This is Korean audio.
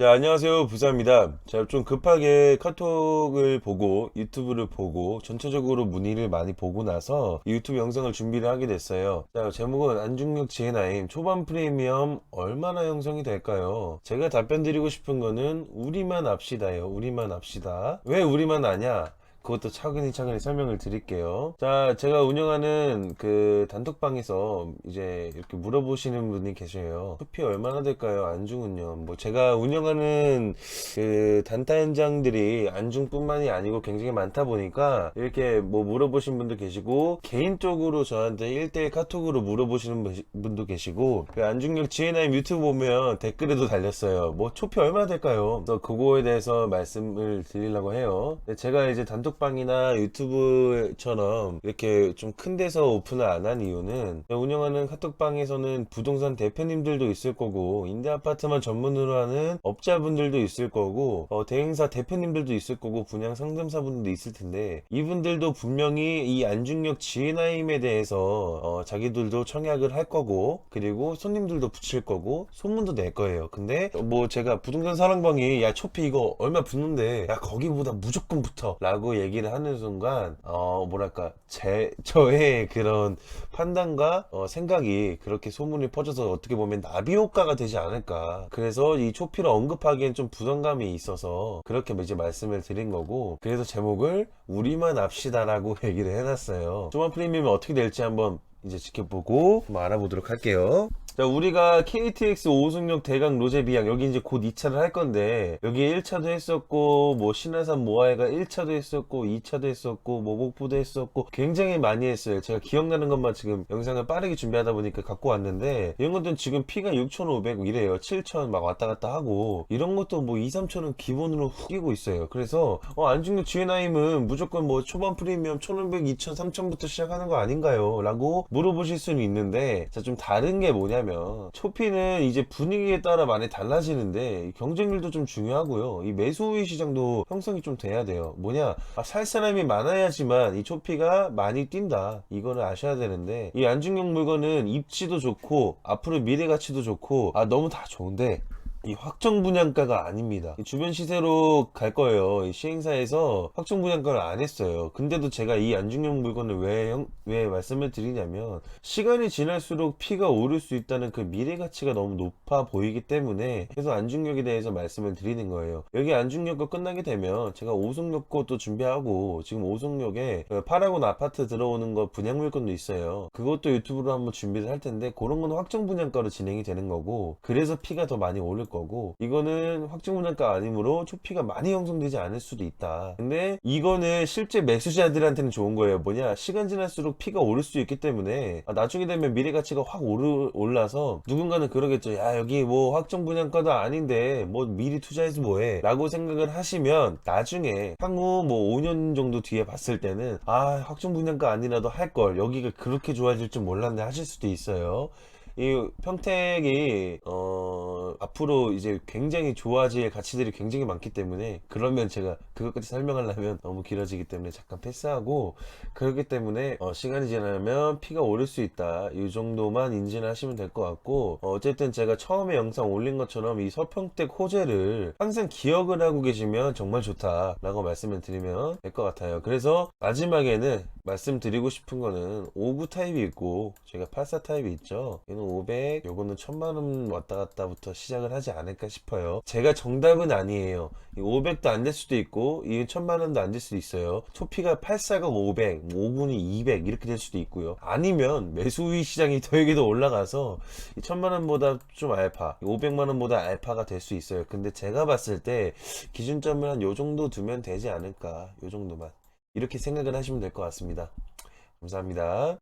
네, 안녕하세요. 부사입니다. 제가 좀 급하게 카톡을 보고 유튜브를 보고 전체적으로 문의를 많이 보고 나서 이 유튜브 영상을 준비를 하게 됐어요. 자, 제목은 안중력 지혜나임 초반 프리미엄 얼마나 형성이 될까요? 제가 답변 드리고 싶은 거는 우리만 압시다예요. 우리만 압시다. 왜 우리만 아냐? 그것도 차근히 차근히 설명을 드릴게요. 자, 제가 운영하는 그 단톡방에서 이제 이렇게 물어보시는 분이 계셔요. 투피 얼마나 될까요? 안중은요. 뭐 제가 운영하는 그 단타 현장들이 안중뿐만이 아니고 굉장히 많다 보니까 이렇게 뭐 물어보신 분도 계시고 개인적으로 저한테 1대1 카톡으로 물어보시는 분- 분도 계시고 그 안중력 GNI 유튜브 보면 댓글에도 달렸어요. 뭐 초피 얼마나 될까요? 그래서 그거에 대해서 말씀을 드리려고 해요. 제가 이제 단톡 방이나 유튜브처럼 이렇게 좀 큰 데서 오픈을 안 한 이유는 운영하는 카톡방에서는 부동산 대표님들도 있을 거고 임대아파트만 전문으로 하는 업자분들도 있을 거고 어, 대행사 대표님들도 있을 거고 분양 상담사분들도 있을 텐데 이분들도 분명히 이 안중력 지혜나임에 대해서 어, 자기들도 청약을 할 거고 그리고 손님들도 붙일 거고 소문도 낼 거예요. 근데 뭐 제가 부동산 사랑방이 야 초피 이거 얼마 붙는데 야 거기보다 무조건 붙어 라고 얘기를 하는 순간 어 뭐랄까 제 저의 그런 판단과 어, 생각이 그렇게 소문이 퍼져서 어떻게 보면 나비 효과가 되지 않을까. 그래서 이 초피를 언급하기엔 좀 부담감이 있어서 그렇게 이제 말씀을 드린 거고 그래서 제목을 우리만 압시다라고 얘기를 해놨어요. 조만 프리미엄이 어떻게 될지 한번 이제 지켜보고 한번 알아보도록 할게요 자, 우리가 KTX 오승역 대강 로제 비양 여기 이제 곧 2차를 할 건데 여기 1차도 했었고 뭐 신화산 모아이가 1차도 했었고 2차도 했었고 뭐 목포도 했었고 굉장히 많이 했어요. 제가 기억나는 것만 지금 영상을 빠르게 준비하다 보니까 갖고 왔는데 이런 것들은 지금 피가 6,500 이래요. 7,000 막 왔다 갔다 하고 이런 것도 뭐 2, 3,000은 기본으로 후기고 있어요. 그래서 어, 안중력 GNI임은 무조건 뭐 초반 프리미엄 1,500, 2,000, 3,000부터 시작하는 거 아닌가요? 라고 물어보실 수는 있는데 자 좀 다른 게 뭐냐면 초피는 이제 분위기에 따라 많이 달라지는데 경쟁률도 좀 중요하고요. 이 매수 우위 시장도 형성이 좀 돼야 돼요. 뭐냐 아, 살 사람이 많아야지만 이 초피가 많이 뛴다. 이거를 아셔야 되는데 이 안중력 물건은 입지도 좋고 앞으로 미래 가치도 좋고 아 너무 다 좋은데 이 확정 분양가가 아닙니다. 이 주변 시세로 갈 거예요. 이 시행사에서 확정 분양가를 안 했어요. 근데도 제가 이 안중용 물건을 왜, 형- 왜 말씀을 드리냐면 시간이 지날수록 피가 오를 수 있다는 그 미래 가치가 너무 높아 보이기 때문에 그래서 안중력에 대해서 말씀을 드리는 거예요. 여기 안중력 거 끝나게 되면 제가 오송역 것도 준비하고 지금 오송역에 그 파라곤 아파트 들어오는 거 분양 물건도 있어요. 그것도 유튜브로 한번 준비를 할 텐데 그런 건 확정 분양가로 진행이 되는 거고 그래서 피가 더 많이 오를 거고 이거는 확정 분양가 아니므로 초피가 많이 형성되지 않을 수도 있다. 근데 이거는 실제 매수자들한테는 좋은 거예요. 뭐냐 시간 지날수록 피가 오를 수 있기 때문에 아, 나중에 되면 미래 가치가 확 오르, 올라서 누군가는 그러겠죠. 야 여기 뭐 확정 분양가도 아닌데 뭐 미리 투자해서 뭐해? 라고 생각을 하시면 나중에 향후 뭐 5년 정도 뒤에 봤을 때는 아 확정 분양가 아니라도 할 걸 여기가 그렇게 좋아질 줄 몰랐네 하실 수도 있어요. 이 평택이 어 앞으로 이제 굉장히 좋아질 가치들이 굉장히 많기 때문에 그러면 제가 그것까지 설명하려면 너무 길어지기 때문에 잠깐 패스하고 그렇기 때문에 어, 시간이 지나면 피가 오를 수 있다. 이 정도만 인지를 하시면 될 것 같고 어, 어쨌든 제가 처음에 영상 올린 것처럼 이 서평택 호재를 항상 기억을 하고 계시면 정말 좋다라고 말씀을 드리면 될 것 같아요. 그래서 마지막에는 말씀드리고 싶은 거는 59 타입이 있고 제가 84 타입이 있죠. 얘는 500 요거는 1000만원 왔다 갔다부터 시작을 하지 않을까 싶어요. 제가 정답은 아니에요. 이 500도 안 될 수도 있고 이 1000만원도 안 될 수도 있어요. 초피가 84가 500 5군이 200 이렇게 될 수도 있고요. 아니면 매수 우위 시장이 더 여기도 올라가서 이 1000만원보다 좀 알파 500만원보다 알파가 될 수 있어요. 근데 제가 봤을 때 기준점을 한 요 정도 두면 되지 않을까? 요 정도만 이렇게 생각을 하시면 될 것 같습니다. 감사합니다